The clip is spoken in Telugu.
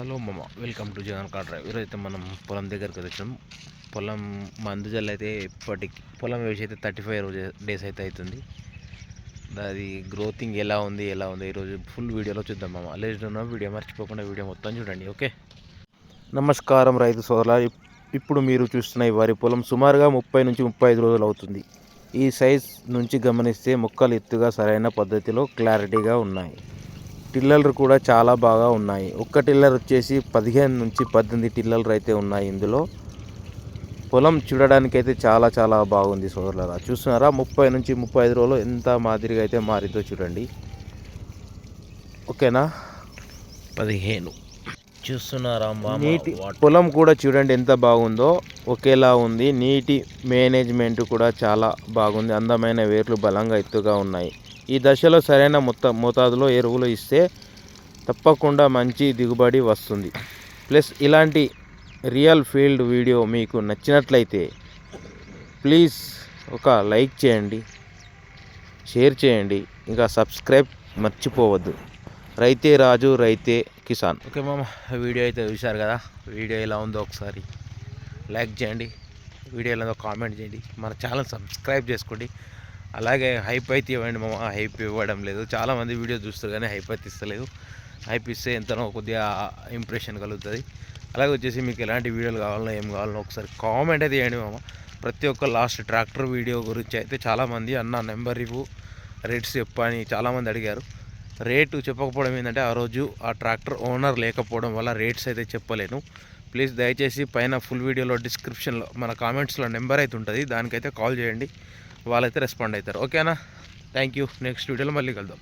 హలో మమ్మ welcome to Jagan car drive. ఈరోజైతే మనం పొలం దగ్గరికి వచ్చాం పొలం మందు జల్లు అయితే ఇప్పటికి పొలం వేసి అయితే థర్టీ ఫైవ్ రోజు డేస్ అయితే అవుతుంది. అది గ్రోతింగ్ ఎలా ఉంది ఎలా ఉంది ఈరోజు ఫుల్ వీడియోలో చూద్దాం మామ. లేట్ ఉన్న వీడియో మర్చిపోకుండా వీడియో మొత్తం చూడండి ఓకే? నమస్కారం రైతు సోదరుల ఇప్పుడు మీరు చూస్తున్న ఈ వరి పొలం సుమారుగా ముప్పై నుంచి ముప్పై ఐదు రోజులు అవుతుంది. ఈ సైజ్ నుంచి గమనిస్తే మొక్కలు ఎత్తుగా సరైన పద్ధతిలో క్లారిటీగా ఉన్నాయి. టిల్లర్లు కూడా చాలా బాగా ఉన్నాయి. ఒక్క టిల్లర్ వచ్చేసి పదిహేను నుంచి పద్దెనిమిది టిల్లర్లు అయితే ఉన్నాయి ఇందులో. పొలం చూడడానికి అయితే చాలా చాలా బాగుంది సోదరులారా. చూస్తున్నారా? ముప్పై నుంచి ముప్పై ఐదు రోజులు ఎంత మాదిరిగా అయితే మారిందో చూడండి. ఓకేనా? పదిహేను. చూస్తున్నారా నీటి పొలం కూడా చూడండి ఎంత బాగుందో. ఒకేలా ఉంది. నీటి మేనేజ్మెంట్ కూడా చాలా బాగుంది. అందమైన వేర్లు బలంగా ఎత్తుగా ఉన్నాయి. ఈ దశలో సరైన మొత్త మోతాదులో ఎరువులు ఇస్తే తప్పకుండా మంచి దిగుబడి వస్తుంది. ప్లస్ ఇలాంటి రియల్ ఫీల్డ్ వీడియో మీకు నచ్చినట్లయితే ప్లీజ్ ఒక లైక్ చేయండి షేర్ చేయండి ఇంకా సబ్స్క్రైబ్ మర్చిపోవద్దు. రైతే రాజు రైతే కిసాన్. ఓకే మామ వీడియో అయితే చూశారు కదా? వీడియో ఎలా ఉందో ఒకసారి లైక్ చేయండి వీడియో ఎలా ఉందో కామెంట్ చేయండి. మన ఛానల్ సబ్స్క్రైబ్ చేసుకోండి. అలాగే హైప్ అయితే ఇవ్వండి మామ. హైప్ ఇవ్వడం లేదు. చాలామంది వీడియో చూస్తారు కానీ హైప్ అయితే ఇస్తలేదు. హైప్ ఇస్తే ఎంతనో కొద్దిగా ఇంప్రెషన్ కలుగుతుంది. అలాగే వచ్చేసి మీకు ఎలాంటి వీడియోలు కావాలనో ఏం కావాలనో ఒకసారి కామెంట్ అయితే చేయండి మామ. ప్రతి ఒక్క లాస్ట్ ట్రాక్టర్ వీడియో గురించి అయితే చాలామంది అన్న నెంబర్ ఇవ్వు రేట్స్ చెప్పని చాలామంది అడిగారు. రేటు చెప్పకపోవడం ఏంటంటే ఆ రోజు ఆ ట్రాక్టర్ ఓనర్ లేకపోవడం వల్ల రేట్స్ అయితే చెప్పలేను. ప్లీజ్ దయచేసి పైన ఫుల్ వీడియోలో డిస్క్రిప్షన్లో మన కామెంట్స్లో నెంబర్ అయితే ఉంటుంది. దానికైతే కాల్ చేయండి. వాళ్ళైతే రెస్పాండ్ అవుతారు. ఓకేనా థ్యాంక్ యూ నెక్స్ట్ వీడియోలో మళ్ళీ కలుద్దాం.